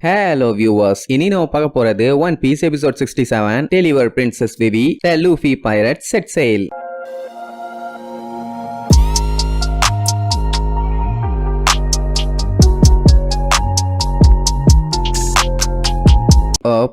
Hello viewers இனி நம்ம பார்க்க போறது one piece episode sixty seven deliver princess Vivi the Luffy pirate set செயல்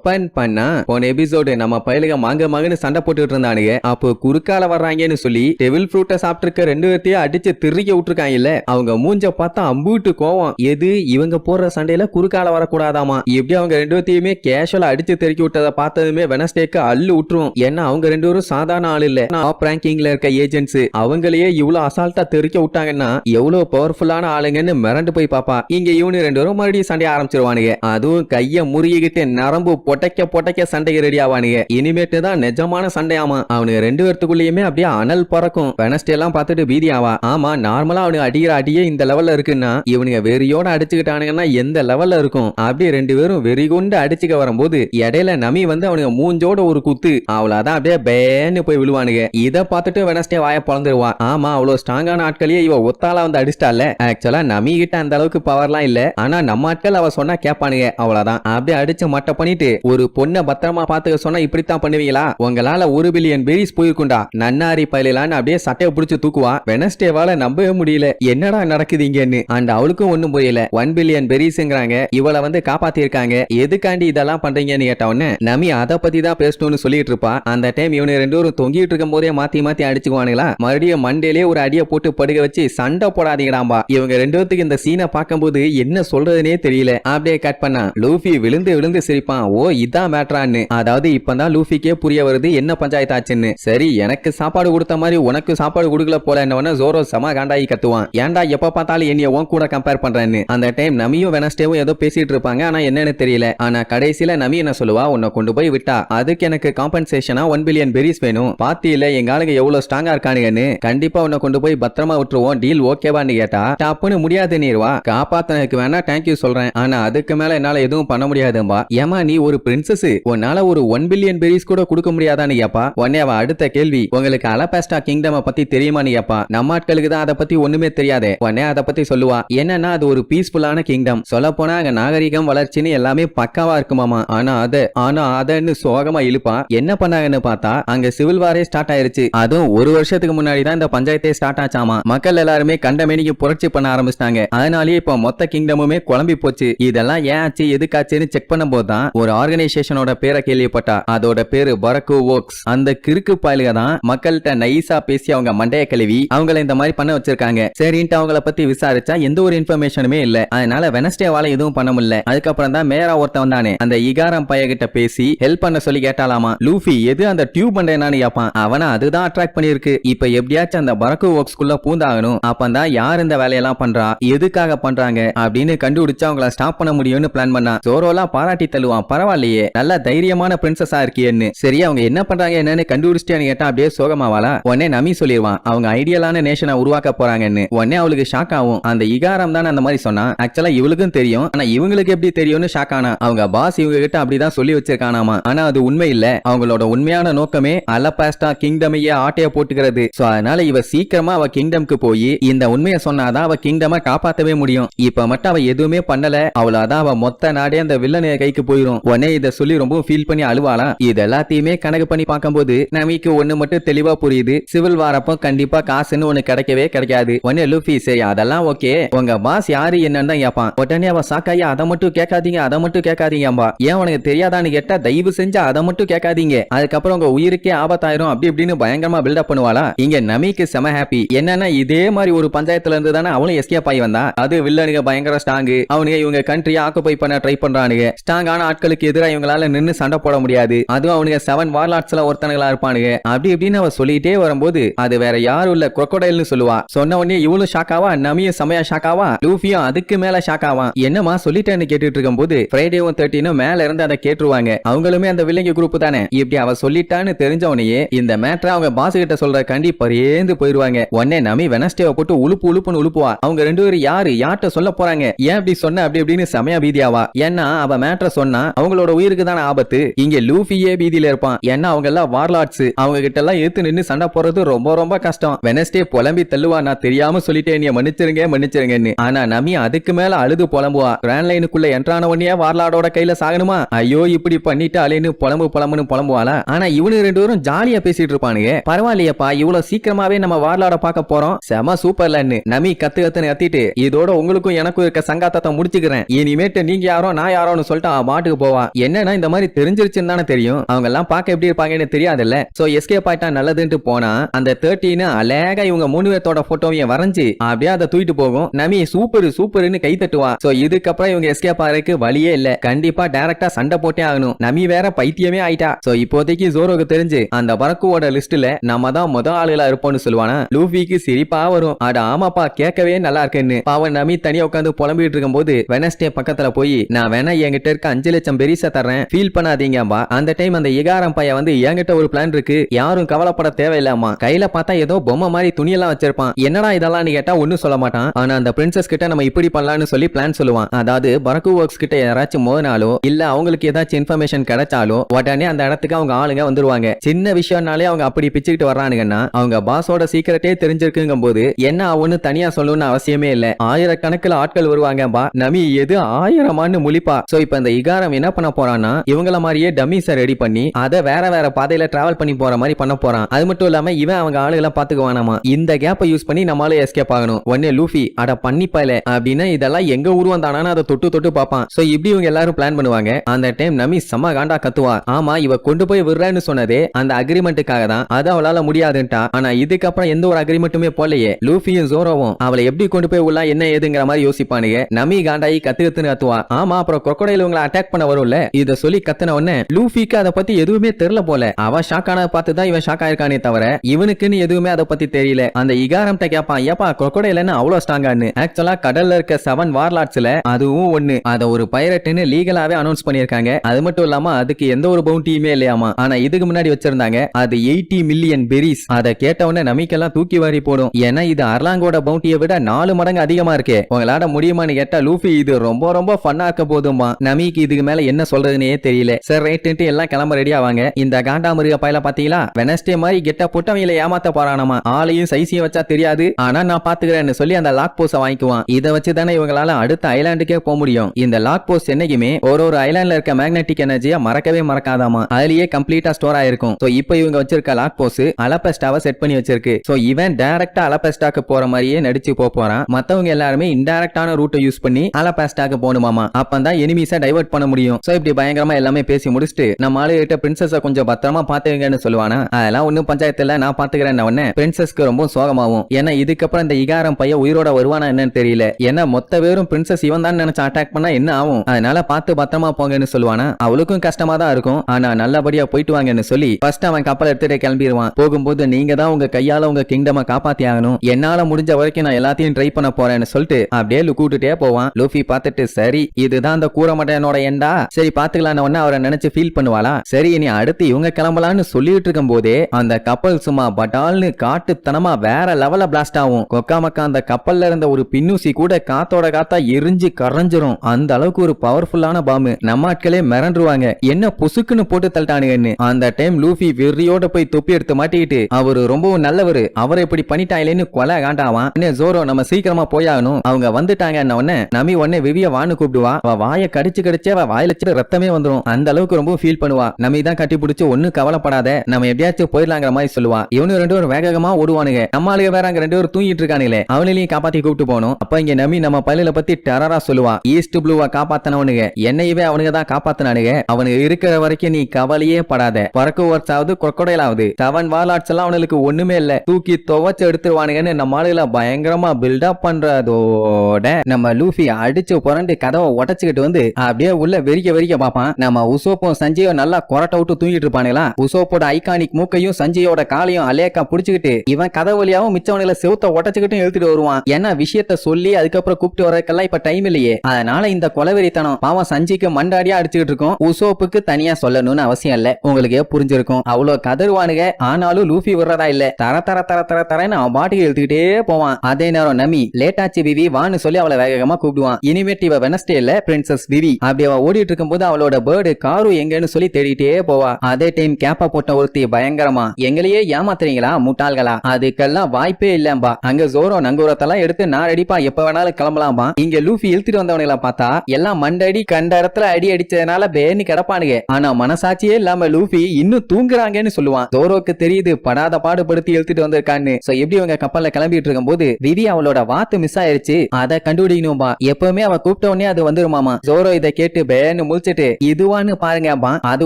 ஓப்பன் பண்ணா போன எபிசோடு நம்ம பயலுக மாங்க மகனு சண்டை போட்டுட்டு இருந்தானுங்க. அப்போ குறுக்கால வர்றாங்கன்னு சொல்லி டெவில் ஃப்ரூட்டை சாப்பிட்டுருக்க ரெண்டு பேர்த்தையும் அடிச்சு திருக்க விட்டுருக்காங்க இல்ல அவங்க மூஞ்ச பார்த்தா அம்பூட்டு கோவம். எது இவங்க போடுற சண்டையில குறுக்கால வரக்கூடாதாமா? எப்படி அவங்க ரெண்டு பேர்த்தையுமே கேஷுவலா அடிச்சு தெருக்கி விட்டதை பார்த்ததுமே வெனஸ்டேக்கு அள்ளு விட்டுரும் ஏன்னா அவங்க ரெண்டு பேரும் சாதாரண ஆள் இல்ல. டாப் ரேங்கிங்ல இருக்க ஏஜென்ட்ஸ் அவங்களையே இவ்வளவு அசால்ட்டா தெருக்க விட்டாங்கன்னா எவ்வளவு பவர்ஃபுல்லான ஆளுங்கன்னு மிரண்டு போய் பாப்பா. இங்க இவனு ரெண்டு பேரும் மறுபடியும் சண்டைய ஆரம்பிச்சிருவானுங்க. அதுவும் கைய முறுகிக்கிட்டு நரம்பு பொட்டைக்க பொட்டைக்க சண்டைக்கு ரெடி ஆவானுங்க. இனிமேட்டு தான் நிஜமான சண்டையாமா? அவனுக்கு ரெண்டு பேர்த்துக்குள்ளேயுமே அப்படியே அனல் பறக்கும். வெனஸ்டே எல்லாம் பார்த்துட்டு பீதி ஆவா? ஆமா நார்மலா அவனுக்கு அடிக்கிற அடியே இந்த லெவல்ல இருக்குன்னா இவனுங்க வெறியோட அடிச்சுக்கிட்டானுங்கன்னா எந்த லெவல்ல இருக்கும்? அப்படியே ரெண்டு பேரும் வெறி கொண்டு அடிச்சுக்க வரும்போது இடையில நமி வந்து அவனுங்க மூஞ்சோட ஒரு குத்து. அவ்வளவுதான் அப்படியே பேன்னு போய் விழுவானுங்க. இதை பார்த்துட்டு வெனஸ்டே வாய பழந்துருவா ஆமா அவ்வளவு ஸ்ட்ராங்கான ஆட்களையே இவ ஒத்தாலா வந்து அடிச்சிட்டால ஆக்சுவலா நமி கிட்ட அந்த அளவுக்கு பவர்லாம் இல்ல. ஆனா நம்ம ஆட்கள் அவ சொன்னா கேட்பானுங்க. அவ்வளவுதான். அப்படியே அடிச்சு மட்டை பண்ணிட்டு ஒரு பொண்ணை பத்திரமா பாத்துக்க சொன்னா இப்படித்தான் பண்ணுவீங்களா? உங்களால ஒரு பில்லியன் பேரிஸ் போயிருக்குண்டா நன்னாரி பயிலான்னு அப்படியே சட்டையை பிடிச்சு தூக்குவா. வெனஸ்டேவால நம்பவே முடியல. என்னடா நடக்குது இங்கன்னு. அண்ட் அவளுக்கும் ஒண்ணும் புரியல. ஒன் பில்லியன் பெரிஸ்ங்கிறாங்க இவளை வந்து காப்பாத்திருக்காங்க. எதுக்காண்டி இதெல்லாம் பண்றீங்கன்னு கேட்டவொன்னு உடனே நமி அதை பத்தி தான் பேசணும்னு சொல்லிட்டு இருப்பா. அந்த டைம் இவனு ரெண்டு பேரும் தொங்கிட்டு இருக்கும் போதே மாத்தி மாத்தி அடிச்சுக்குவானுங்களா? மறுபடியும் மண்டேலே ஒரு அடியை போட்டு படுக்க வச்சு சண்டை போடாதீங்கடாம்பா. இவங்க ரெண்டு பேத்துக்கு இந்த சீனை பார்க்கும்போது என்ன சொல்றதுனே தெரியல. அப்படியே கட் பண்ணா லூஃபி விழுந்து விழுந்து சிரிப்பான். ஓ இதான் மேட்ரான்னு. அதாவது இப்பதான் லூஃபிக்கே புரிய வருது என்ன பஞ்சாயத்து ஆச்சுன்னு சரி எனக்கு சாப்பாடு கொடுத்த மாதிரி உனக்கு சாப்பாடு கொடுக்கல போல என்ன ஜோரோ சம காண்டாயி கத்துவான். ஏன்டா எப்ப பார்த்தாலும் என்னைய உன் கூட கம்பேர் பண்றேன்னு. அந்த டைம் நமியும் வெனஸ்டேவும் ஏதோ பேசிட்டு இருப்பாங்க ஆனா என்னன்னு தெரியல. ஆனா கடைசியில நமி என்ன சொல்லுவா? உன்னை கொண்டு போய் விட்டா. அதுக்கு எனக்கு காம்பன்சேஷனா ஒன் பில்லியன் பெரிஸ் வேணும். பாத்தியில எங்க ஆளுங்க எவ்வளவு ஸ்ட்ராங்கா இருக்கானுங்கன்னு. கண்டிப்பா உன்னை கொண்டு போய் பத்திரமா விட்டுருவோம். டீல் ஓகேவான்னு கேட்டா டப்புன்னு முடியாது நீர்வா. காப்பாத்தனதுக்கு வேணா தேங்க்யூ சொல்றேன். ஆனா அதுக்கு மேல என்னால எதுவும் பண்ண முடியாதும்பா. ஏமா நீ ஒரு பிரின்சஸ் உன்னால ஒரு ஒன் பில்லியன் பெரிஸ் கூட கொடுக்க முடியாதான்னு கேப்பா உடனே அடுத்த கேள்வி உங்களுக்கு அலபாஸ்டா கிங்டம் பத்தி தெரியுமான்னு கேப்பா நம்ம ஆட்களுக்கு தான் அதை பத்தி ஒண்ணுமே தெரியாதே. உடனே அதை பத்தி சொல்லுவா. என்னன்னா அது ஒரு பீஸ்ஃபுல்லான கிங்டம் சொல்ல போனா அங்க நாகரிகம் வளர்ச்சின்னு எல்லாமே பக்காவா இருக்குமாமா? ஆனா அத ஆனா அதன்னு சோகமா இழுப்பா. என்ன பண்ணாங்கன்னு பார்த்தா அங்க சிவில் வாரே ஸ்டார்ட் ஆயிருச்சு. அதுவும் ஒரு வருஷத்துக்கு முன்னாடி தான் இந்த பஞ்சாயத்தே ஸ்டார்ட் ஆச்சாமா. மக்கள் எல்லாருமே கண்டமேனிக்கு புரட்சி பண்ண ஆரம்பிச்சிட்டாங்க. அதனாலேயே இப்ப மொத்த கிங்டமுமே குழம்பி போச்சு. இதெல்லாம் ஏன் ஆச்சு எதுக்காச்சுன்னு செக் பண்ணும்போது தான் ஒரு ஆர்கனைசேஷனோட பேரை கேள்விப்பட்டா. அதோட பேரு பரக்கு ஒர்க்ஸ் அந்த கிறுக்கு பாயலுக தான் மக்கள்கிட்ட நைஸா பேசி அவங்க மண்டைய கழுவி அவங்கள இந்த மாதிரி பண்ண வச்சிருக்காங்க. சரின்ட்டு அவங்கள பத்தி விசாரிச்சா எந்த ஒரு இன்ஃபர்மேஷனுமே இல்ல. அதனால வெனஸ்டேவால எதுவும் பண்ண முடியல. அதுக்கப்புறம் தான் மேரா ஒருத்தன் தானே அந்த இகாரம் பைய கிட்ட பேசி ஹெல்ப் பண்ண சொல்லி கேட்டாலாமா? லூஃபி எது அந்த டியூப் பண்றேனான்னு கேப்பான். அவன அதுதான் அட்ராக்ட் பண்ணிருக்கு இப்ப எப்படியாச்சும் அந்த பரக்கு ஒர்க்ஸ்குள்ள பூந்தாகணும். அப்பந்தான் யார் இந்த வேலையெல்லாம் பண்றா? எதுக்காக பண்றாங்க? அப்படின்னு கண்டுபிடிச்சு அவங்கள ஸ்டாப் பண்ண முடியும்னு பிளான் பண்ணா. ஜோரோலாம் பாராட்டி தள்ளுவான். பரவாயில்லையே. நல்ல தைரியமான பிரின்சஸா இருக்கியன்னு. சரி அவங்க என்ன பண்றாங்க என்னன்னு கண்டுபிடிச்சிட்டேன்னு கேட்டா அப்படியே சோகமாவாளா உடனே நமி சொல்லிடுவான் அவங்க ஐடியலான நேஷனை உருவாக்க போறாங்கன்னு. உடனே அவளுக்கு ஷாக் ஆகும். அந்த இகாரம் தானே அந்த மாதிரி சொன்னா. ஆக்சுவலா இவளுக்கும் தெரியும். ஆனா இவங்களுக்கு எப்படி தெரியும்னு ஷாக் ஆனா. அவங்க பாஸ் இவங்க கிட்ட அப்படிதான் சொல்லி வச்சிருக்கானாமா. ஆனா அது உண்மை இல்ல. அவங்களோட உண்மையான நோக்கமே அலபாஸ்டா கிங்டமையே ஆட்டைய போட்டுக்கிறது. சோ அதனால இவ சீக்கிரமா அவ கிங்டம்க்கு போய் இந்த உண்மையை சொன்னாதான் அவ கிங்டம காப்பாத்தவே முடியும். இப்ப மட்டும் அவ எதுவுமே பண்ணல. அவ்வளவுதான் அவ மொத்த நாடே அந்த வில்லனைய கைக்கு போயிரும். உடனே இத சொல்லி ரொம்ப ஃபீல் பண்ணி அழுவாளாம். இது எல்லாத்தையுமே கணக்கு பண்ணி பார்க்கும்போது நமிக்கு ஒண்ணு மட்டும் தெளிவா புரியுது. சிவில் வாரப்போ கண்டிப்பா காசுன்னு ஒண்ணு கிடைக்கவே கிடைக்காது. ஒன்னு லூஃபி சரி அதெல்லாம் ஓகே உங்க பாஸ் யாரு என்னன்னு தான் கேட்பான் உடனே அவ சாக்காயா அதை மட்டும் கேட்காதீங்க அதை மட்டும் கேட்காதீங்க அம்பா ஏன் உனக்கு தெரியாதான்னு கேட்டா தயவு செஞ்சு அதை மட்டும் கேட்காதீங்க. அதுக்கப்புறம் உங்க உயிருக்கே ஆபத்தாயிரும். அப்படி இப்படின்னு பயங்கரமா பில்டப் பண்ணுவாளா இங்க நமிக்கு செம ஹாப்பி என்னன்னா இதே மாதிரி ஒரு பஞ்சாயத்துல இருந்து தானே அவளும் எஸ்கேப் ஆகி வந்தா. அது வில்லனுங்க பயங்கர ஸ்ட்ராங் அவனுங்க இவங்க கண்ட்ரியை ஆக்குப்பை பண்ண ட்ரை பண்றானுங்க. ஸ்ட்ராங்கான ஆட்களுக்கு எதிராக இவங்களால நின்று சண்டை போட முடியாது. அதுவும் அவனுங்க செவன் வார்லாட்ஸ்ல ஒருத்தனங்களா இருப்பானுங்க. அப்படி இப்படின்னு அவ சொல்லிட்டே வரும்போது அது வேற யாரும் இல்ல crocodileன்னு சொல்லுவா. சொன்ன உடனே இவளும் ஷாக்காவா நமியும் செமையா ஷாக்காவா லூஃபியும் அதுக்கு மேல ஷாக்காவா என்னமா சொல்லிட்டேன்னு கேட்டுட்டு இருக்கும் போது ஃப்ரைடேவும் தேர்ட்டினும் மேல இருந்து அதை கேட்டுருவாங்க. அவங்களுமே அந்த வில்லங்க குரூப் தானே. இப்படி அவ சொல்லிட்டான்னு தெரிஞ்சவனையே இந்த மேட்டரை அவங்க பாஸ் கிட்ட சொல்ற கண்டி பரியேந்து போயிருவாங்க. உடனே நமி வெனஸ்டேவை போட்டு உழுப்பு உழுப்புன்னு உழுப்புவா. அவங்க ரெண்டு பேரும் யாரு யார்கிட்ட சொல்ல போறாங்க? ஏன் இப்படி சொன்ன? அப்படி இப்படின்னு செமையா பீதியாவா. ஏன்னா அவ மேட்டரை சொன்னா அவங்களோட உயிருக்கு தானே ஆபத்து? இங்க லூஃபியே பீதியில இருப்பான். ஏன்னா அவங்க எல்லாம் வார்லாட்ஸ் அவங்க கிட்ட எல்லாம் எடுத்து நின்னு சண்டை போறது ரொம்ப ரொம்ப கஷ்டம். வெனஸ்டே புலம்பி தள்ளுவா நான் தெரியாம சொல்லிட்டேன். நீ மன்னிச்சிருங்க மன்னிச்சிருங்கன்னு. ஆனா நமி அதுக்கு மேல அழுது புலம்புவா. கிராண்ட் லைனுக்குள்ள என்ட்ரான உடனே வார்லாடோட கையில சாகணுமா? ஐயோ இப்படி பண்ணிட்டு அலைன்னு புலம்பு புலம்புன்னு புலம்புவாளா? ஆனா இவனு ரெண்டு பேரும் ஜாலியா பேசிட்டு இருப்பானுங்க. பரவாயில்லையப்பா இவ்வளவு சீக்கிரமாவே நம்ம வார்லாட பார்க்க போறோம். செம சூப்பர்லன்னு நமி கத்து கத்துன்னு கத்திட்டு இதோட உங்களுக்கும் எனக்கும் இருக்க சங்காத்தத்தை முடிச்சுக்கிறேன். இனிமேட்டு நீங்க யாரோ நான் யாரோன்னு சொல்லிட்டு அவன் மாட்டுக்கு போவா. என்னன்னா இந்த மாதிரி தெரிஞ்சிருச்சுன்னு தானே தெரியும். அவங்க எல்லாம் பார்க்க எப்படி இருப்பாங்கன்னு தெரியாதுல்ல. சோ எஸ்கேப் ஆயிட்டா நல்லதுன்ட்டு போனா அந்த தேர்ட்டின்னு அழகா இவங்க மூணு பேர்த்தோட போட்டோவையும் வரைஞ்சு அப்படியே அதை தூக்கிட்டு போகும். நமி சூப்பர் சூப்பர்னு கை தட்டுவா. சோ இதுக்கப்புறம் இவங்க எஸ்கேப் ஆகிறதுக்கு வழியே இல்ல. கண்டிப்பா டைரக்டா சண்டை போட்டே ஆகணும். நமி வேற பைத்தியமே ஆயிட்டா. சோ இப்போதைக்கு ஜோரோக்கு தெரிஞ்சு அந்த பறக்குவோட லிஸ்ட்ல நம்ம தான் முத ஆளுகளா இருப்போம்னு சொல்லுவானா? லூஃபிக்கு சிரிப்பா வரும். அட ஆமாப்பா கேட்கவே நல்லா இருக்குன்னு. பாவன் நமி தனியா உட்காந்து புலம்பிட்டு இருக்கும்போது வெனஸ்டே பக்கத்துல போய் நான் வேணா என்கிட்ட இருக்க அஞ்சு லட்சம் பெரிசா தரேன் ஃபீல் பண்ணாதீங்கம்மா. அந்த டைம் அந்த இகாரம் பையன் வந்து என்கிட்ட ஒரு பிளான் இருக்கு. யாரும் கவலைப்பட தேவையில்லாமா கையில பார்த்தா ஏதோ பொம்மை மாதிரி துணியெல்லாம் வச்சிருப்பான். என்னடா இதெல்லாம் கேட்டா ஒன்னும் சொல்ல மாட்டான். ஆனா அந்த பிரின்சஸ் கிட்ட நம்ம இப்படி பண்ணலாம்னு சொல்லி பிளான் சொல்லுவான். அதாவது பரக்கு ஒர்க்ஸ் கிட்ட யாராச்சும் மோதினாலோ இல்ல அவங்களுக்கு ஏதாச்சும் இன்ஃபர்மேஷன் கிடைச்சாலோ உடனே அந்த இடத்துக்கு அவங்க ஆளுங்க வந்துருவாங்க. சின்ன விஷயம்னாலே அவங்க அப்படி பிச்சுக்கிட்டு வர்றானுங்கன்னா அவங்க பாஸோட சீக்கிரட்டே தெரிஞ்சிருக்குங்கும் போது என்ன அவனு தனியா சொல்லணும்னு அவசியமே இல்ல. ஆயிரக்கணக்கில் ஆட்கள் வருவாங்க பா நமி எது ஆயிரமான்னு முழிப்பா. சோ இப்ப இந்த இகாரம் என்ன பண்ண போறான்னா இவங்கள மாதிரியே டம்மிஸை ரெடி பண்ணி அதை வேற வேற பாதையில டிராவல் பண்ணி போற மாதிரி பண்ண போறான். அது மட்டும் இல்லாம இவன் அவங்க ஆளுகளை பாத்துக்குவானாமா இந்த கேப்பை யூஸ் பண்ணி நம்மளால எஸ்கேப் ஆகணும். ஒன்னே லூஃபி அட பண்ணிப்பால அப்படின்னு இதெல்லாம் எங்க உருவம் அதை தொட்டு தொட்டு பார்ப்பான். சோ இப்படி இவங்க எல்லாரும் பிளான் பண்ணுவாங்க. அந்த டைம் நமி செம்ம காண்டா கத்துவா. ஆமா இவ கொண்டு போய் விடுறேன்னு சொன்னதே அந்த அக்ரிமெண்ட்டுக்காக தான். அது அவளால முடியாதுன்ட்டா. ஆனா இதுக்கப்புறம் எந்த ஒரு அக்ரிமெண்ட்டுமே போலையே லூஃபியும் ஜோரோவும் அவளை எப்படி கொண்டு போய் உள்ள என்ன ஏதுங்கிற மாதிரி யோசிப்பானுங்க. நமி காண்டாயி கத்து கத்துன்னு கத்துவா. ஆமா அப்புறம் கொக்கடையில் உங்களை அட்டாக் பண்ண வரும்ல. இத சொல்லி கத்தன உடனே லூஃபிக்கு அதை பத்தி எதுவுமே தெரியல போல. அவ ஷாக் ஆனத பார்த்து தான் இவன் ஷாக் ஆயிருக்கானே தவிர இவனுக்குன்னு எதுவுமே அதை பத்தி தெரியல. அந்த இகாரம்ட்ட கேப்பான் ஏப்பா crocodile அவ்வளவு ஸ்ட்ராங்கான்னு ஆக்சுவலா கடல்ல இருக்க செவன் வார்லாட்ஸ்ல அதுவும் ஒண்ணு. அத ஒரு பைரட்னு லீகலாவே அனௌன்ஸ் பண்ணிருக்காங்க அது மட்டும் இல்லாம அதுக்கு எந்த ஒரு பவுண்டியுமே இல்லையாமா. ஆனா இதுக்கு முன்னாடி வச்சிருந்தாங்க அது எயிட்டி மில்லியன் பெரிஸ் அதை கேட்ட உடனே நமிக்கெல்லாம் தூக்கி வாரி போடும். ஏன்னா இது அர்லாங்கோட பவுண்டியை விட நாலு மடங்கு அதிகமா இருக்கு. உங்களால முடியுமான்னு கேட்டா லூஃபி இது ரொம்ப ரொம்ப ஃபன்னா இருக்க போதுமா நமிக்கு இதுக்கு மேல என்ன சொல்றதுன்னே தெரியல. சார் ரைட்டு எல்லாம் கிளம்ப ரெடி ஆவாங்க. இந்த காண்டாமிருக பயல பாத்தீங்களா? வெனஸ்டே மாதிரி கெட்ட போட்டு அவங்கள ஏமாத்த போறானாமா. ஆளையும் சைஸையும் வச்சா தெரியாது. ஆனா நான் பாத்துக்கிறேன்னு சொல்லி அந்த லாக் போஸ வாங்கிக்குவான். இதை வச்சு தானே இவங்களால அடுத்த ஐலாண்டுக்கே போக முடியும். இந்த லாக் போஸ்ட் என்னைக்குமே ஒரு ஒரு ஐலாண்ட்ல இருக்க மேக்னெட்டிக் எனர்ஜியா மறக்கவே மறக்காதாமா. அதுலயே கம்ப்ளீட்டா ஸ்டோர் ஆயிருக்கும். சோ இப்போ இவங்க வச்சிருக்க லாக் போஸ் அலபெஸ்டாவை செட் பண்ணி வச்சிருக்கு. சோ இவன் டைரக்டா அலபெஸ்டாக்கு போற மாதிரியே நடிச்சு போக போறான். மத்தவங்க எல்லாருமே இன்டைரக்டான ரூட்டை யூஸ் பண்ணி அலபெஸ்டாக்கு போகணுமாமா. அப்பதான் எனிமீஸை டைவர்ட் பண்ண முடியும். சோ இப்படி பயங்கரமா எல்லாமே பேசி முடிச்சுட்டு நம்ம ஆளுகிட்ட பிரின்சஸ கொஞ்சம் பத்திரமா பாத்துக்கங்கன்னு சொல்லுவானா? அதெல்லாம் ஒன்னும் பஞ்சாயத்துல நான் பாத்துக்கிறேன் உடனே பிரின்சஸ்க்கு ரொம்ப சோகமாகும். ஏன்னா இதுக்கப்புறம் இந்த இகாரம் பையன் உயிரோட வருவானா என்னன்னு தெரியல. ஏன்னா மொத்த பேரும் பிரின்சஸ் இவன் தான் நினைச்சு அட்டாக் பண்ணா என்ன ஆகும்? அதனால பார்த்து பத்திரமா போங்கன்னு சொல்லுவானா? அவளுக்கும் கஷ்டமா தான் இருக்கும். ஆனா நல்லபடியா போயிட்டு வாங்கன்னு சொல்லி ஃபர்ஸ்ட் அவன் கப்பல் எடுத்துட்டு கிளம்பிடுவான் போகும்போது நீங்க தான் உங்க கையால உங்க கிங்டமை காப்பாத்தி ஆகணும். என்னால முடிஞ்ச வரைக்கும் நான் எல்லாத்தையும் ட்ரை பண்ண போறேன்னு சொல்லிட்டு அப்படியே லுக்கூட்டுட்டே போவான். லூஃபி பார்த்துட்டு சரி இதுதான் அந்த கூறமட்டையனோட எண்டா? சரி பாத்துக்கலாம் உடனே அவரை நினைச்சு ஃபீல் பண்ணுவாளா சரி இனி அடுத்து இவங்க கிளம்பலான்னு சொல்லிட்டு இருக்கும் போதே அந்த கப்பல் சும்மா பட்டால்னு காட்டுத்தனமா வேற லெவல பிளாஸ்ட் ஆகும். கொக்கா மக்கா அந்த கப்பல்ல இருந்த ஒரு பின்னூசி கூட காத்தோட காத்தா எரிஞ்சு கரைஞ்சிரும். அந்த அளவுக்கு ஒரு பவர்ஃபுல்லான பாம்பு நம்ம ஆட்களே மிரண்டுருவாங்க. என்ன புசுக்குன்னு போட்டு தள்ளிட்டானுங்கன்னு. அந்த டைம் லூஃபி வெறியோட போய் தொப்பி எடுத்து மாட்டிக்கிட்டு அவரு ரொம்பவும் நல்லவர். அவரை இப்படி பண்ணிட்டாங்களேன்னு கொலை காண்டாவான். என்ன ஜோரோ நம்ம சீக்கிரமா போயாகணும். அவங்க வந்துட்டாங்க உடனே நமி உடனே விவிய வான்னு கூப்பிடுவா. அவ வாய கடிச்சு கடிச்சு அவ வாயில வச்சு ரத்தமே வந்துரும். அந்த அளவுக்கு ரொம்ப ஃபீல் பண்ணுவா. நம்ம இதான் கட்டி பிடிச்சி ஒன்னும் கவலைப்படாத. நம்ம எப்படியாச்சும் போயிடலாங்கிற மாதிரி சொல்லுவா. இவனு ரெண்டு பேரும் வேகமா ஓடுவானுங்க. நம்ம ஆளுங்க வேற அங்க ரெண்டு பேரும் தூங்கிட்டு இருக்கானுங்களே. அவனையும் காப்பாத்தி கூப்பிட்டு போனோம் அப்ப இங்க நம்பி நம்ம பள்ளியில பத்தி டெரரா சொல்லுவா. ஈஸ்ட் ப்ளூவா காப்பாத்தனவனுங்க. என்னையவே அவனுங்க தான் காப்பாத்தினானுங்க. அவனுக்கு இருக்கிற வரைக்கும் நீ கவலையே படாத. பறக்கு ஒர்க்ஸ் ஆகுது கொக்கடையிலாவது. செவன் வாலாட்ஸ் எல்லாம் அவனுக்கு ஒண்ணுமே இல்ல. தூக்கி துவச்சு எடுத்துருவானுங்கன்னு நம்ம ஆளுல பயங்கரமா பில்டப் பண்றதோட நம்ம லூஃபி அடிச்சு புரண்டு கதவை உடச்சுக்கிட்டு வந்து அப்படியே உள்ள வெறிக்க வரைக்கும் பார்ப்பான். நம்ம உசோப்பும் சஞ்சயும் நல்லா கொரட்ட விட்டு தூங்கிட்டு இருப்பானுங்களா? உசோப்போட ஐகானிக் மூக்கையும் சஞ்சயோட காலையும் அலேக்கா புடிச்சுக்கிட்டு இவன் கதை வழியாவும் மிச்சவனுல செவுத்த உடச்சுக்கிட்டும் எழுத்துட்டு வருவான். ஏன்னா விஷயத்த சொல்லி அதுக்கப்புறம் கூப்பிட்டு வரதுக்கெல்லாம் இப்ப டைம் இல்லையே. அதனால இந்த கொலவெறித்தனம் பாவம் சஞ்சிக்கு மண்டாடியா அடிச்சுக்கிட்டு இருக்கும். உசோப்புக்கு தனியா சொல்லணும்னு அவசியம் இல்ல. உங்களுக்கே புரிஞ்சிருக்கும்? அவ்வளவு கதறுவானுங்க. ஆனாலும் லூஃபி விடுறதா இல்ல. தர தர தர தர தரன்னு அவன் பாட்டுக்கு எழுத்துக்கிட்டே போவான். அதே நேரம் நமி லேட்டாச்சு விவி வான்னு சொல்லி அவளை வேகமா கூப்பிடுவான். இனிமேட் இவ வெனஸ்டே இல்ல பிரின்சஸ் விவி அப்படி அவ ஓடிட்டு இருக்கும் இருக்கும்போது அவளோட பேர்டு காரு எங்கன்னு சொல்லி தேடிட்டே போவா. அதே டைம் கேப்பா போட்ட ஒருத்தி பயங்கரமா. எங்களையே ஏமாத்துறீங்களா முட்டாள்களா? அதுக்கெல்லாம் வாய்ப்பே இல்லம்பா. அங்க ஜோரோ நங்கூரத்தெல்லாம் எடுத்து நான் எப்ப வேணாலும் கிளம்பலாமா இங்க லூஃபி இழுத்துட்டு வந்தவனுங்கள பார்த்தா எல்லாம் மண்டடி கண்ட இடத்துல அடி அடிச்சதுனால பேர்னு கிடப்பானுங்க. ஆனா மனசாட்சியே இல்லாம லூஃபி இன்னும் தூங்குறாங்கன்னு சொல்லுவான். ஜோரோக்கு தெரியுது படாத பாடுபடுத்தி இழுத்துட்டு வந்திருக்கான்னு. சோ எப்படி அவங்க கப்பல்ல கிளம்பிட்டு இருக்கும்போது விதி அவளோட வாத்து மிஸ் ஆயிருச்சு. அதை கண்டுபிடிக்கணும்பா. எப்பவுமே அவ கூப்பிட்ட உடனே அது வந்துருமாமா. ஜோரோ இதை கேட்டு பேன்னு முழிச்சிட்டு இதுவான்னு பாருங்க அது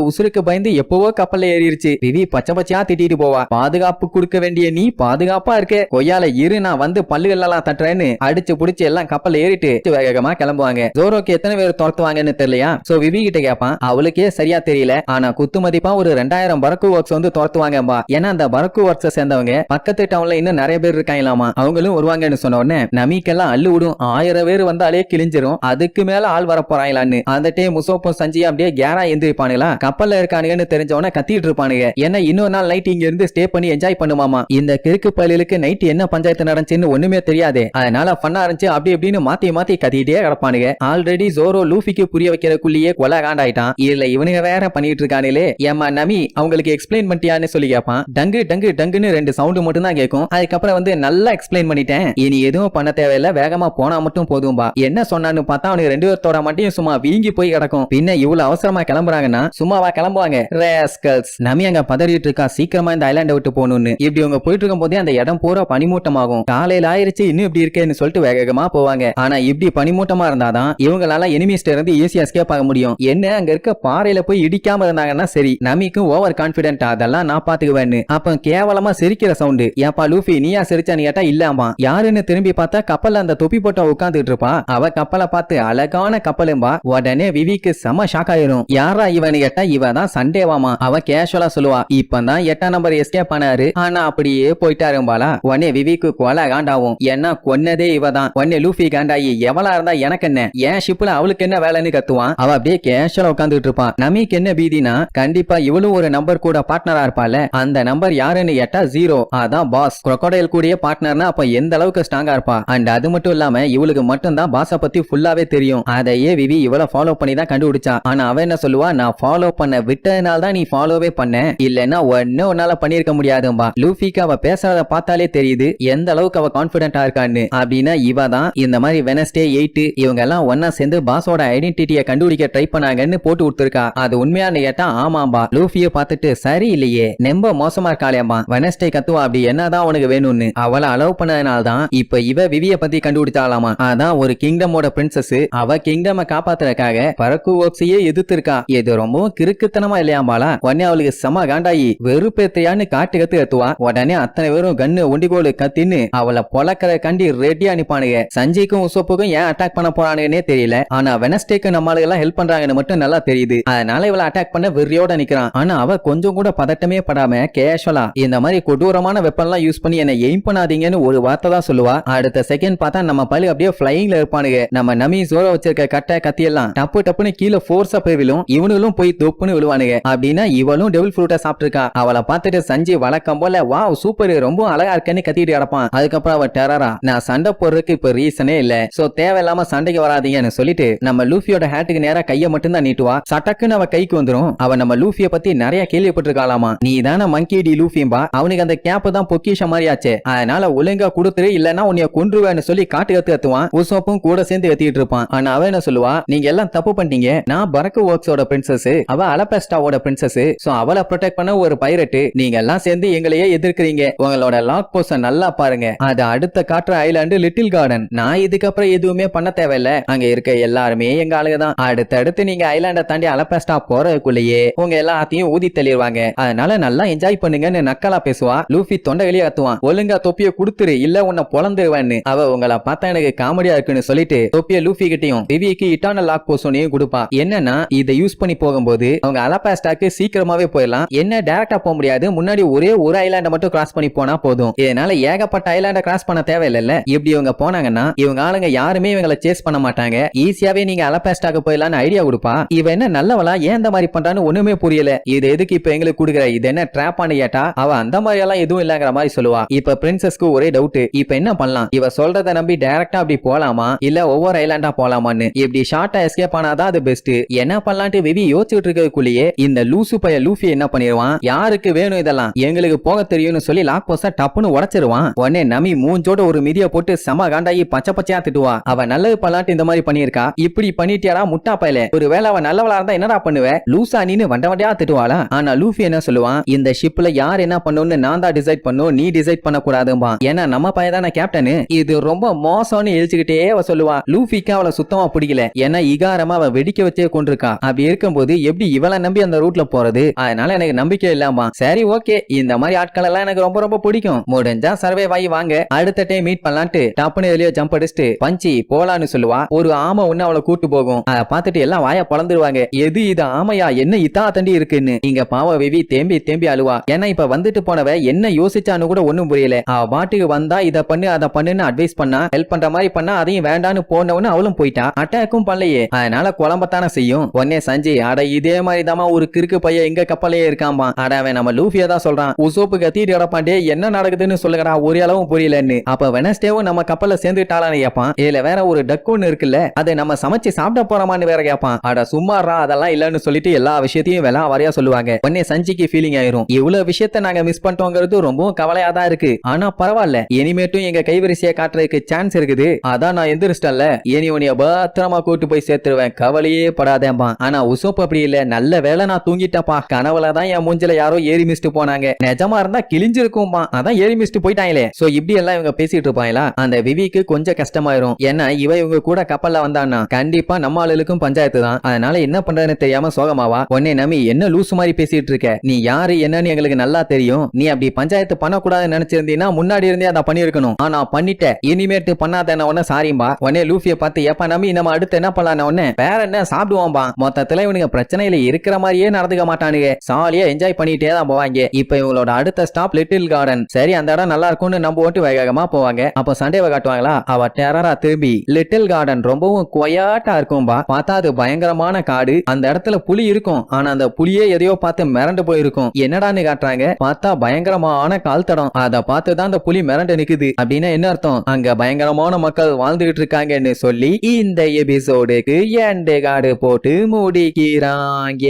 உசுருக்கு பயந்து எப்பவோ கப்பல்ல ஏறிடுச்சு விவி பச்சை பச்சையா திட்டிட்டு போவா. பாதுகாப்பு கொடுக்க வேண்டிய நீ பாதுகாப்பா இருக்க. கொய்யால இரு நான் வந்து பல்லுகள் எல்லாம் தட்டுறேன்னு அடிச்சு புடிச்சு எல்லாம் கப்பல்ல ஏறிட்டு வேகமா கிளம்புவாங்க. ஜோரோக்கு எத்தனை பேர் துரத்துவாங்கன்னு தெரியலையா? சோ விவி கிட்ட கேப்பான் அவளுக்கே சரியா தெரியல. ஆனா குத்து மதிப்பா ஒரு ரெண்டாயிரம் பரக்கு ஒர்க்ஸ் வந்து துரத்துவாங்கப்பா. ஏன்னா அந்த பரக்கு ஒர்க்ஸ சேர்ந்தவங்க பக்கத்து டவுன்ல இன்னும் நிறைய பேர் இருக்காங்களாமா? அவங்களும் வருவாங்கன்னு சொன்ன உடனே நமீக்கெல்லாம் அள்ளு விடும் ஆயிரம் பேர் வந்தாலே கிழிஞ்சிரும். அதுக்கு மேல ஆள் வர போறாங்களான்னு அந்த டைம் முசோப்பும் சஞ்சய் அப்படியே கேரா எந்திரிப்பானுங்களா? கப்பல்ல இருக்கானுங்கன்னு தெரிஞ்சவன கத்திட்டு இருப்பானுங்க. ஏன்னா இன்னொரு நாள் நைட் இங்க இருந்து ஸ்டே பண்ணி என்ஜாய் பண்ணுமாமா? இந்த கிறுக்கு பள்ளிகளுக்கு நைட் என்ன பஞ்சாயத்து நடந்துச்சுன்னு ஒண்ணுமே தெரியாது. அதனால ஃபன்னா இருந்துச்சு அப்படி இப்படின்னு மாத்தி மாத்தி கத்திட்டே கிடப்பானுங்க. ஆல்ரெடி ஜோரோ லூஃபிக்கு புரிய வைக்கிறக்குள்ளேயே கொலை காண்டாயிட்டான். இதுல இவனுங்க வேற பண்ணிட்டு இருக்கானுலே ஏமா நமி அவங்களுக்கு எக்ஸ்பிளைன் பண்ணிட்டியான்னு சொல்லி கேட்பான் டங்கு டங்கு டங்குன்னு ரெண்டு சவுண்ட் மட்டும் தான் கேட்கும். அதுக்கப்புறம் வந்து நல்லா எக்ஸ்பிளைன் பண்ணிட்டேன். இனி எதுவும் பண்ண தேவையில்ல வேகமா போனா மட்டும் போதும்பா. என்ன சொன்னான்னு பார்த்தா அவனுக்கு ரெண்டு பேர்த்தோட மட்டும் சும்மா வீங்கி போய் கிடக்கும். பின்ன இவ்வளவு அவசரமா கிளம்புறாங்கன்னா சும்மாவா கிளம்புவாங்க. ரேஸ்கல்ஸ் நமி அங்க பதறிட்டு இருக்கா. சீக்கிரமா இந்த ஐலாண்ட விட்டு போகணும்னு. இப்படி அவங்க போயிட்டு இருக்கும் போதே அந்த இடம் பூரா பனிமூட்டமாகும். காலையில ஆயிருச்சு இன்னும் இப்படி இருக்கேன்னு சொல்லிட்டு வேகமா போவாங்க. ஆனா இப்படி பனிமூட்டமா இருந்தாதான் இவங்களால எனிமிஸ்ட இருந்து ஈஸியா எஸ்கேப் ஆக முடியும். என்ன அங்க இருக்க பாறையில போய் இடிக்காம இருந்தாங்கன்னா சரி நமிக்கும் ஓவர் கான்பிடென்ட் அதெல்லாம் நான் பாத்துக்குவேன்னு. அப்ப கேவலமா சிரிக்கிற சவுண்டு ஏப்பா லூஃபி நீயா சிரிச்சான்னு கேட்டா இல்லாமா யாருன்னு திரும்பி பார்த்தா கப்பல்ல அந்த தொப்பி போட்டா உட்காந்துட்டு இருப்பா. அவ கப்பலை பார்த்து அழகான கப்பலும்பா. உடனே விவிக்கு செம ஷாக் ஆயிரும். யாரா இவனு கேட்டா இவ தான் சண்டேவாமா அவ கேஷுவலா சொல்லுவா இப்பதான் எட்டாம் நம்பர் எஸ்கேப் பண்ணாரு. ஆனா அப்படியே போயிட்டாரும்பாலா உடனே விவிக்கு கொலை காண்டாவும். ஏன்னா கொன்னதே இவ தான் உடனே லூஃபி காண்டாயி எவளா இருந்தா எனக்கு என்ன? ஏன் ஷிப்ல அவளுக்கு என்ன வேலைன்னு கத்துவான்? அவ அப்படியே கேஷுவலா உட்காந்துட்டு இருப்பான் நமக்கு என்ன பீதினா கண்டிப்பா இவளும் ஒரு நம்பர் கூட பார்ட்னரா இருப்பால அந்த நம்பர் யாருன்னு கேட்டா ஜீரோ அதான் பாஸ் crocodile கூடிய பார்ட்னர்னா அப்ப எந்த அளவுக்கு ஸ்ட்ராங்கா இருப்பா? அண்ட் அது மட்டும் இல்லாம இவளுக்கு மட்டும் தான் பாஸ பத்தி ஃபுல்லாவே தெரியும். அதையே விவி இவளை ஃபாலோ பண்ணி தான் கண்டுபிடிச்சான். ஆனா அவன் என்ன சொல்லுவா? நான் ஃபாலோ பண்ண விட்டதுனால தான் நீ ஃபாலோவே பண்ண. இல்லைன்னா ஒன்னு உன்னால பண்ணிருக்க முடியாதும்பா. லூஃபிக்கு அவ பேசுறத பார்த்தாலே தெரியுது. எந்த அளவுக்கு அவ கான்பிடென்டா இருக்கான்னு. அப்படின்னா இவ தான் இந்த மாதிரி வெனஸ்டே எயிட் இவங்க எல்லாம் ஒன்னா சேர்ந்து பாஸோட ஐடென்டிட்டியை கண்டுபிடிக்க ட்ரை பண்ணாங்கன்னு போட்டு கொடுத்துருக்கா. அது உண்மையான கேட்டா ஆமாம்பா. லூஃபிய பார்த்துட்டு சரி இல்லையே. நெம்ப மோசமா இருக்காளேம்மா வெனஸ்டே கத்துவா அப்படி. என்னதான் உனக்கு வேணும்னு. அவளை அலோவ் பண்ணதுனால தான் இப்ப இவ விவிய பத்தி கண்டுபிடிச்சாலாமா அதான் ஒரு கிங்டமோட பிரின்சஸ் அவ கிங்டம காப்பாத்துறதுக்காக பறக்கும் பறக்கு ஓப்ஸையே எதிர்த்திருக்கா இது ரொம்பவும் கிறுக்குத்தனமா இல்லையாமாலா உடனே அவளுக்கு செம காண்டாயி வெறுப்பேத்தையான்னு காட்டு கத்து கத்துவா. உடனே அத்தனை பேரும் கண்ணு ஒண்டிகோடு கத்தின்னு அவளை பொழக்கிற கண்டி ரெடியா நிப்பானுங்க. சஞ்சய்க்கும் உசோப்புக்கும் ஏன் அட்டாக் பண்ண போறானுங்கன்னே தெரியல. ஆனா வெனஸ்டேக்கு நம்மளுக்கு எல்லாம் ஹெல்ப் பண்றாங்கன்னு மட்டும் நல்லா தெரியுது. அதனால இவளை அட்டாக் பண்ண வெறியோட நிக்கிறான். ஆனா அவ கொஞ்சம் கூட பதட்டமே படாம கேஷுவலா இந்த மாதிரி கொடூரமான வெப்பன்லாம் யூஸ் பண்ணி என்ன எய்ம் பண்ணாதீங்கன்னு ஒரு வார்த்தை தான் சொல்லுவா. அடுத்த செகண்ட் பார்த்தா நம்ம பழு அப்படியே ஃபிளைங்ல இருப்பானுங்க. நம்ம நமி ஜோர வச்சிருக்க கட்டை கத்தியெல்லாம் டப்பு டப்புன்னு கீழே ஃபோர்ஸா போய் விழும். இவனுங்களும் போய் தொப்புன்னு விழுவானுங்க. அப்படின்னா இவளும் டெவில் ஃப்ரூட்டை சாப்பிட்டுருக்கா. அவளை பார்த்துட்டு சஞ்சய் வழக்கம் போல வா சூப்பர் ரொம்ப அழகா இருக்கேன்னு கத்திட்டு கிடப்பான். அதுக்கப்புறம் அவன் டெரரா. நான் சண்டை போடுறதுக்கு இப்ப ரீசனே இல்ல. சோ தேவையில்லாம சண்டைக்கு வராதீங்கன்னு சொல்லிட்டு நம்ம லூஃபியோட ஹேட்டுக்கு நேரா கையை மட்டும் தான் நீட்டுவா. சட்டக்குன்னு அவ கைக்கு வந்துரும். அவன் நம்ம லூஃபிய பத்தி நிறைய கேள்விப்பட்டிருக்காளாமா. நீ தானே மங்கி டி லூஃபியம்பா. அவனுக்கு அந்த கேப் தான் பொக்கிஷ மாதிரி ஆச்சு அதனால ஒழுங்கா கொடுத்துரு இல்லன்னா உன்னைய கொன்றுவேன்னு சொல்லி காட்டு கத்து கத்துவான். உசோப்பும் கூட சேர்ந்து கத்திட்டு இருப்பான். ஆனா அவன் என்ன சொல்லுவா? நீங்க எல்லாம் தப்பு பண்ணிட்டீங்க. நான் பரக்கு ஒர்க்ஸோட பிரின்சஸ் அவ அலபெஸ்டாவோட பிரின்சஸ் சோ அவளை ப்ரொடெக்ட் பண்ண ஒரு பைரட் நீங்க எல்லாம் சேர்ந்து எங்களையே எதிர்க்கிறீங்க. உங்களோட லாக் போஸ நல்லா பாருங்க. அது அடுத்த காட்டுற ஐலாண்டு லிட்டில் கார்டன் நான் இதுக்கப்புறம் எதுவுமே பண்ண தேவையில்ல. அங்க இருக்க எல்லாருமே எங்க ஆளுங்க தான். அடுத்தடுத்து நீங்க ஐலாண்ட தாண்டி அலபெஸ்டா போறதுக்குள்ளேயே உங்க எல்லாத்தையும் ஊதி தள்ளிடுவாங்க அதனால நல்லா என்ஜாய் பண்ணுங்கன்னு நக்கலா பேசுவா. லூஃபி தொண்டை வெளியே கத்துவான். ஒழுங்கா தொப்பிய குடுத்துரு இல்ல உன்னை பொழந்துருவான்னு. அவ உங்களை பார்த்தா எனக்கு காமெடியா இருக்குன்னு சொல்லிட்டு தொப்பிய லூஃபி கிட்டையும் விவிக்கு இட்டான லாக் போசோனையும் கொடுப்பா. என்னன்னா இதை யூஸ் பண்ணி போகும்போது அவங்க அலபாஸ்டாக்கு சீக்கிரமாவே போயிடலாம். என்ன டைரக்டா போக முடியாது. முன்னாடி ஒரே ஒரு ஐலாண்ட மட்டும் கிராஸ் பண்ணி போனா போதும். இதனால ஏகப்பட்ட ஐலாண்ட கிராஸ் பண்ண தேவையில்லைல்ல. இப்படி இவங்க போனாங்கன்னா இவங்க ஆளுங்க யாருமே இவங்களை சேஸ் பண்ண மாட்டாங்க. ஈஸியாவே நீங்க அலபாஸ்டாக்கு போயிடலாம்னு ஐடியா கொடுப்பா. இவ என்ன நல்லவளா? ஏன் இந்த மாதிரி பண்றான்னு ஒண்ணுமே புரியல. இது எதுக்கு இப்ப எங்களுக்கு கொடுக்குற? இது என்ன ட்ராப் பண்ணி கேட்டா அவ அந்த மாதிரி எல்லாம் எதுவும் இல்லங்கிற மாதிரி சொல்லுவா. இப்ப பிரின்சஸ்க்கு ஒரே டவுட் இப்ப என்ன பண்ணலாம்? இவ சொல்றத நம்பி டைரக்டா அப்படி போலாமா? இல்ல ஒவ்வொரு ஐலாண்டா போலாமான்னு? இப்படி ஷார்ட்டா எஸ்கேப் ஆனாதான் அது பெஸ்ட் என்ன பண்ணலான்ட்டு விவி யோசிச்சுட்டு இருக்கிறதுக்குள்ளேயே இந்த லூசு பைய லூஃபி என்ன பண்ணிடுவான் யாருக்கு வேணும் இதெல்லாம்? எங்களுக்கு போக தெரியும்னு சொல்லி லாக் போஸ்டா டப்புன்னு உடைச்சிருவான். உடனே நமி மூஞ்சோட ஒரு மிதிய போட்டு செம காண்டாயி பச்சை பச்சையா திட்டுவா. அவ நல்லது பண்ணலான்ட்டு இந்த மாதிரி பண்ணிருக்கா இப்படி பண்ணிட்டியாடா முட்டா பயல. ஒருவேளை அவன் நல்லவளா இருந்தா என்னடா பண்ணுவ? லூசா நீனு வண்ட வண்டியா திட்டுவாளா? ஆனா லூஃபி என்ன சொல்லுவான்? இந்த ஷிப்ல யார் என்ன பண்ணும்னு நான் தான் டிசைட் பண்ணும். நீ டிசைட் பண்ண கூடாதும்பா ஏன்னா நம்ம பையன் தானே கேப்டனு இது ரொம்ப மோசம்னு இழிச்சுக்கிட்டே அவ சொல்லுவா. லூஃபிக்கு அவளை சுத்தமா பிடிக்கல. ஏன்னா இகாரமா அவ வெடிக்க வச்சே கொண்டிருக்கான் அப்படி இருக்கும்போது எப்படி இவளை நம்பி அந்த ரூட்ல போறது? அதனால எனக்கு நம்பிக்கை இல்லாமா? சரி ஓகே இந்த மாதிரி ஆட்கள் எல்லாம் எனக்கு ரொம்ப ரொம்ப பிடிக்கும். முடிஞ்சா சர்வே வாங்கி வாங்க. அடுத்த டைம் மீட் பண்ணலான்ட்டு டப்புனு வெளியே ஜம்ப் அடிச்சுட்டு பஞ்சி போலான்னு சொல்லுவா. ஒரு ஆமை ஒண்ணு அவளை கூட்டு போகும். அதை பார்த்துட்டு எல்லாம் வாய பழந்துருவாங்க எது இது ஆமையா? என்ன இதா தண்டி இருக்குன்னு? இங்க பாவ வெவி தேம்பி தேம்பி அழுவா. ஏன்னா இப்ப வந்துட்டு போனவ என்ன யோசிச்சான்னு கூட ஒண்ணும் புரியல. அவ பாட்டுக்கு வந்தா இத பண்ணு அதை பண்ணுன்னு அட்வைஸ் பண்ணா ஹெல்ப் பண்ற மாதிரி பண்ணா அதையும் வேண்டான்னு போனவனு அவளும் போயிட்டா. அட்டாக்கும் பண்ணலையே. அதனால குழம்பத்தானே செய்யும்? உடனே சஞ்சய் அட இதே மாதிரி தாமா ஒரு கிறுக்கு பையன் எங்க கப்பலையே இருக்காம்பா அட அவன் நம்ம லூஃபியா தான் சொல்றான். உசோப்பு கத்திட்டு கிடப்பாண்டே என்ன நடக்குதுன்னு சொல்லுங்கடா ஒரே அளவும் புரியலன்னு. அப்ப வெனஸ்டேவும் நம்ம கப்பல்ல சேர்ந்துட்டாளான்னு கேட்பான் இதுல வேற ஒரு டக் ஒண்ணு இருக்குல்ல அதை நம்ம சமைச்சு சாப்பிட போறோமான்னு வேற கேட்பான் அட சும்மாறா அதெல்லாம் இல்லன்னு சொல்லிட்டு எல்லா விஷயத்தையும் வெளா வரையா சொல்லுவாங்க. உடனே சஞ்சிக்கு ஃபீலிங் ஆயிரும். இவ்வளவு விஷயத்த நாங்க மிஸ் பண்ணிட்டோங்கிறது ரொம்பவும் கவலையா தான் இருக்கு. ஆனா பரவாயில்ல இனிமேட்டும் எங்க கைவரிசையை காட்டுறதுக்கு சான்ஸ் இருக்குது. அதான் நான் எந்திரிச்சிட்டல இனி உனிய பத்திரமா கூட்டு போய் சேர்த்துருவேன். கவலையே படாதேன்பா ஆனா உசோப் அப்படி இல்ல. நல்ல வேலை நான் தூங்கிட்டேன்ப்பா. கனவுல தான் என் மூஞ்சில யாரோ ஏறி மிஸ்ட் போனாங்க. நிஜமா இருந்தா கிழிஞ்சிருக்கும்பா அதான் ஏறி மிஸ்ட் போயிட்டாங்களே. சோ இப்படி எல்லாம் இவங்க பேசிட்டு இருப்பாங்களா? அந்த விவிக்கு கொஞ்சம் கஷ்டமாயிரும். ஏன்னா இவ இவங்க கூட கப்பல்ல வந்தான்னா கண்டிப்பா நம்ம ஆளுக்கும் பஞ்சாயத்து தான். அதனால என்ன பண்றதுன்னு தெரியாம சோகமாவா? உடனே நம்பி என்ன லூசு மாதிரி பேசிட்டு இருக்க? நீ யாரு என்னன்னு எங்களுக்கு நல்லா தெரியும். நீ அப்படி பஞ்சாயத்து பண்ணக்கூடாதுன்னு நினைச்சிருந்தீங்கன்னா முன்னாடி இருந்தே அதை பண்ணிருக்கணும் ஆனா பண்ணிட்ட. இனிமேட்டு பண்ணாத உடனே சாரிம்பா உடனே லூஃபியை பார்த்து எப்ப நம்பி நம்ம அடுத்து என்ன பண்ணலாம் உடனே வேற என்ன சாப்பிடுவான்பா மொத்தத்துல இவனுங்க பிரச்சனையில இருக்கிற மாதிரியே நடந்துக்க மாட்டானுங்க. சாலியா என்ஜாய் பண்ணிட்டே தான் போவாங்க. இப்ப இவங்களோட அடுத்த ஸ்டாப் லிட்டில் கார்டன் சரி அந்த இடம் நல்லா இருக்கும்னு நம்ம ஓட்டு வேகமா போவாங்க. அப்ப சண்டேவை காட்டுவாங்களா? அவ டெரரா திரும்பி. லிட்டில் கார்டன் ரொம்பவும் கொயாட்டா இருக்கும்பா. பார்த்தா அது பயங்கரமான காடு. அந்த இடத்துல புலி இருக்கும். ஆனா அந்த புலியே எதையோ பார்த்து மிரண்டு போயிருக்கும். என்னடான்னு காட்டுறாங்க? பார்த்தா பயங்கரமான கால் தடம் அதை பார்த்து தான் அந்த புலி மிரண்டு நிக்குது. அப்படின்னா என்ன அர்த்தம்? அங்க பயங்கரமான மக்கள் வாழ்ந்துகிட்டு இருக்காங்கன்னு சொல்லி இந்த எபிசோடுக்கு எண்டு காடு போட்டு முடிக்கிறாங்க.